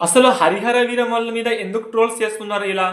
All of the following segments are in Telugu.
అసలు హరిహర వీరమల్ల మీద ఎందుకు ట్రోల్స్ చేస్తున్నారు ఇలా?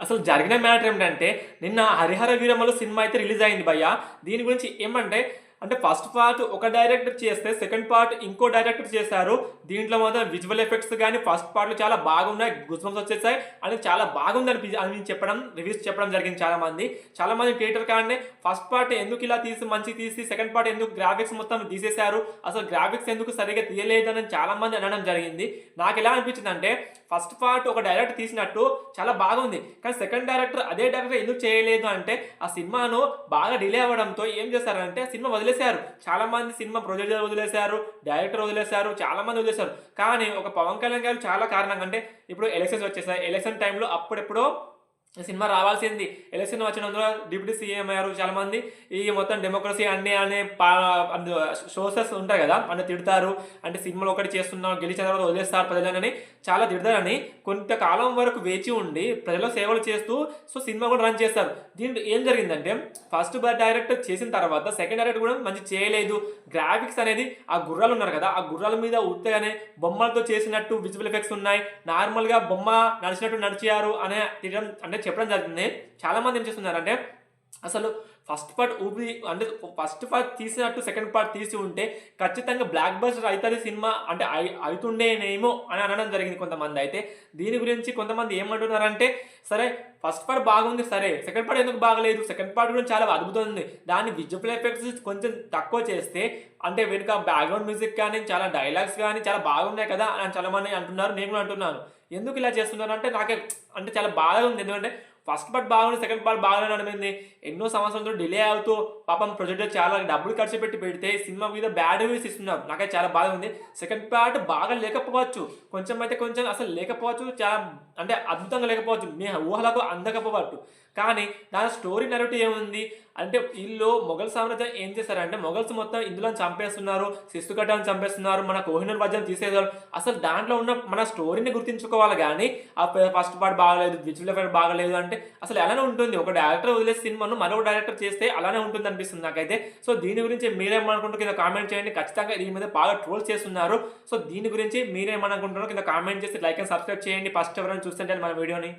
అసలు జరిగిన మ్యాటర్ ఏమిటంటే నిన్న హరిహర వీరమల్ల సినిమా అయితే రిలీజ్ అయింది భయ్య. దీని గురించి ఏమంటే అంటే ఫస్ట్ పార్ట్ ఒక డైరెక్టర్ చేస్తే సెకండ్ పార్ట్ ఇంకో డైరెక్టర్ చేశారు. దీంట్లో మాత్రం విజువల్ ఎఫెక్ట్స్ కానీ ఫస్ట్ పార్ట్లో చాలా బాగున్నాయి. గుజ్బంస్ వచ్చేసాయి. అని చాలా బాగుంది అని అని చెప్పడం రివ్యూస్ చెప్పడం జరిగింది చాలా మంది చాలా మంది థియేటర్ కానీ ఫస్ట్ పార్ట్ ఎందుకు ఇలా తీసి మంచి తీసి సెకండ్ పార్ట్ ఎందుకు గ్రాఫిక్స్ మొత్తం తీసేశారు? అసలు గ్రాఫిక్స్ ఎందుకు సరిగా తీయలేదని చాలా మంది అనడం జరిగింది. నాకు ఎలా అనిపించింది అంటే ఫస్ట్ పార్ట్ ఒక డైరెక్టర్ తీసినట్టు చాలా బాగుంది. కానీ సెకండ్ డైరెక్టర్ అదే డైరెక్టర్ ఎందుకు చేయలేదు అంటే ఆ సినిమాను బాగా డిలే అవ్వడంతో ఏం చేశారంటే సినిమా వదిలే వదిలేశారు. చాలా మంది సినిమా ప్రొడ్యూసర్ వదిలేశారు డైరెక్టర్ వదిలేశారు చాలా మంది వదిలేశారు. కానీ ఒక పవన్ కళ్యాణ్ గారు చాలా కారణంగా అంటే ఇప్పుడు ఎలక్షన్స్ వచ్చేసాయి. ఎలక్షన్ టైంలో అప్పుడెప్పుడో సినిమా రావాల్సింది. ఎలక్షన్ వచ్చినందున డిప్యూటీ సీఎం అయ్యారు చాలా మంది ఈ మొత్తం డెమోక్రసీ అన్ని అనే సోర్సెస్ ఉంటాయి కదా అంటే తిడతారు. అంటే సినిమాలు ఒకటి చేస్తున్నాం గెలిచిన తర్వాత వదిలేస్తారు ప్రజలని చాలా తిడతారని కొంతకాలం వరకు వేచి ఉండి ప్రజల సేవలు చేస్తూ సో సినిమా కూడా రన్ చేస్తారు. దీంట్లో ఏం జరిగిందంటే ఫస్ట్ డైరెక్టర్ చేసిన తర్వాత సెకండ్ డైరెక్టర్ కూడా మంచి చేయలేదు. గ్రాఫిక్స్ అనేది ఆ గుర్రాలు ఉన్నారు కదా ఆ గుర్రాల మీద ఉత్తగానే బొమ్మలతో చేసినట్టు విజువల్ ఎఫెక్ట్స్ ఉన్నాయి. నార్మల్గా బొమ్మ నడిచినట్టు నడిచారు అనే తినడం అంటే చెప్పడం జరిగింది. చాలా మంది ఏం చేస్తున్నారంటే అసలు ఫస్ట్ పార్ట్ ఊపి అంటే ఫస్ట్ పార్ట్ తీసినట్టు సెకండ్ పార్ట్ తీసి ఉంటే ఖచ్చితంగా బ్లాక్ బస్టర్ అవుతుంది సినిమా అంటే అవుతుండేనేమో అని అనడం జరిగింది కొంతమంది. అయితే దీని గురించి కొంతమంది ఏమంటున్నారంటే సరే ఫస్ట్ పార్ట్ బాగుంది సరే సెకండ్ పార్ట్ ఎందుకు బాగలేదు? సెకండ్ పార్ట్ కూడా చాలా అద్భుతం ఉంది. దాన్ని విజువల్ ఎఫెక్ట్స్ కొంచెం తక్కువ చేస్తే అంటే వెనుక బ్యాక్గ్రౌండ్ మ్యూజిక్ కానీ చాలా డైలాగ్స్ కానీ చాలా బాగున్నాయి కదా అని చాలామంది అంటున్నారు. నేను కూడా అంటున్నాను. ఎందుకు ఇలా చేస్తున్నారు అంటే నాకే అంటే చాలా బాగా ఉంది. ఎందుకంటే ఫస్ట్ పార్ట్ బాగుంది సెకండ్ పార్ట్ బాగానే అనిపింది ఎన్నో సంవత్సరాలతో డిలే అవుతూ పాపం ప్రొజెక్ట్ చాలా డబ్బులు ఖర్చు పెట్టి పెడితే సినిమా మీద బ్యాడ్ రివ్యూస్ ఇస్తున్నారు. నాకైతే చాలా బాధ ఉంది. సెకండ్ పార్ట్ బాగా లేకపోవచ్చు. కొంచెం అయితే కొంచెం అసలు లేకపోవచ్చు చాలా అంటే అద్భుతంగా లేకపోవచ్చు. మీ ఊహలకు అందకపోవచ్చు. కానీ దాని స్టోరీ నెరటివ్ ఏముంది? అంటే వీళ్ళు మొఘల్ సామ్రాజ్యం ఏం చేశారంటే మొఘల్స్ మొత్తం ఇందులో చంపేస్తున్నారు శిస్తు కట్టాలను చంపేస్తున్నారు మన కోహినూర్ వజ్రం తీసేసారు అసలు దాంట్లో ఉన్న మన స్టోరీని గుర్తించుకోవాలి కానీ ఆ ఫస్ట్ పార్ట్ బాగలేదు విజువల్ ఎఫెక్ట్ బాగలేదు అంటే అసలు అలానే ఉంటుంది? ఒక డైరెక్టర్ వదిలేసి సినిమాను మరొక డైరెక్టర్ చేస్తే అలానే ఉంటుంది అనిపిస్తుంది నాకైతే. సో దీని గురించి మీరేమనుకుంటారు కింద కామెంట్ చేయండి. ఖచ్చితంగా దీని మీద బాగా ట్రోల్ చేస్తున్నారు. సో దీని గురించి మీరేమనుకుంటున్నారో కింద కామెంట్ చేసి లైక్ అండ్ సబ్స్క్రైబ్ చేయండి. ఫస్ట్ ఎవరైనా చూస్తుంటే మన వీడియోని.